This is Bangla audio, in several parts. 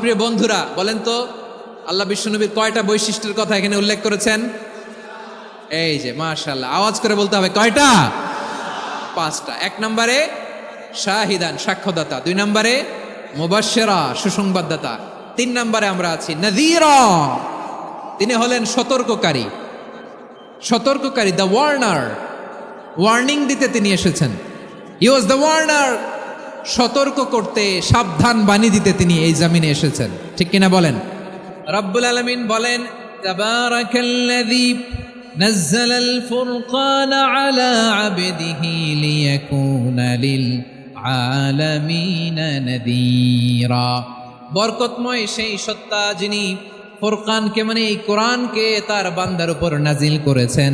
প্রিয় বন্ধুরা, বলেন তো, আল্লাহ বিশ্বনবীর কয়টা বৈশিষ্ট্যের কথা এখানে উল্লেখ করেছেন? এই যে মাশাল্লাহ আওয়াজ করে বলতে হবে, কয়টা? পাঁচটা। এক নম্বরে, শাহিদান, সাক্ষ্যদাতা। দুই নম্বরে, মুবাশশিরা, সুসংবাদদাতা। তিন নম্বরে আমরা আছি, নযীরা। তিনি হলেন সতর্ককারী। সতর্ককারী দ্য ওয়ার্নার ওয়ার্নিং দিতে তিনি এসেছেন। ই ওয়াজ দ্য ওয়ার্নার সতর্ক করতে সাবধান বাণী দিতে তিনি এই জামিনে এসেছেন ঠিক কিনা বলেন রব্বুল আলমিন বলেন তাবারাকাল্লাযী نزل الفرقان على عبده ليكون للعالمين نذيرا বরকতময় সেই সত্তা যিনি ফোরকানকে মানে এই কোরআনকে তার বান্দার উপর নাজিল করেছেন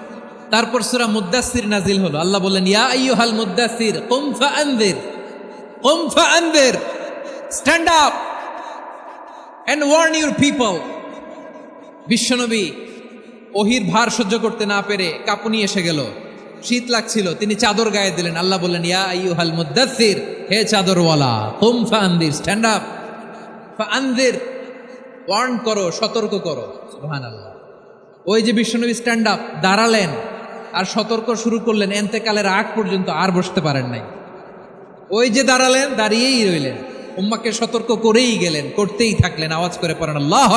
তারপর সূরা মুদ্দাসির নাজিল হলো। আল্লাহ বললেন, ইয়া আইয়ুহাল মুদ্দাসির কুম ফাআনদির কুম ফাআনদির, stand up and warn your people. বিশ্বনবী ওহির ভার সহ্য করতে না পেরে কাঁপুনি এসে গেল। শীত লাগছিল, তিনি চাদর গায়ে দিলেন। আল্লাহ বললেন, ইয়া আইয়ুহাল মুদ্দাসির হে চাদরওয়ালা, কুম ফাআনদির, স্ট্যান্ড আপ, ফাআনদির, ওয়ার্ন করো, সতর্ক করো। সুবহানাল্লাহ। ওই যে বিশ্বনবী স্ট্যান্ড আপ, দাঁড়ালেন। আর সতর্ক শুরু করলেন। এন্তেকালের আগ পর্যন্ত আর বসতে পারেন নাই। ওই যে দাঁড়ালেন, দাঁড়িয়েই রইলেন। উম্মাকে সতর্ক করেই গেলেন, করতেই থাকলেন। আওয়াজ করে পড়েন, আল্লাহ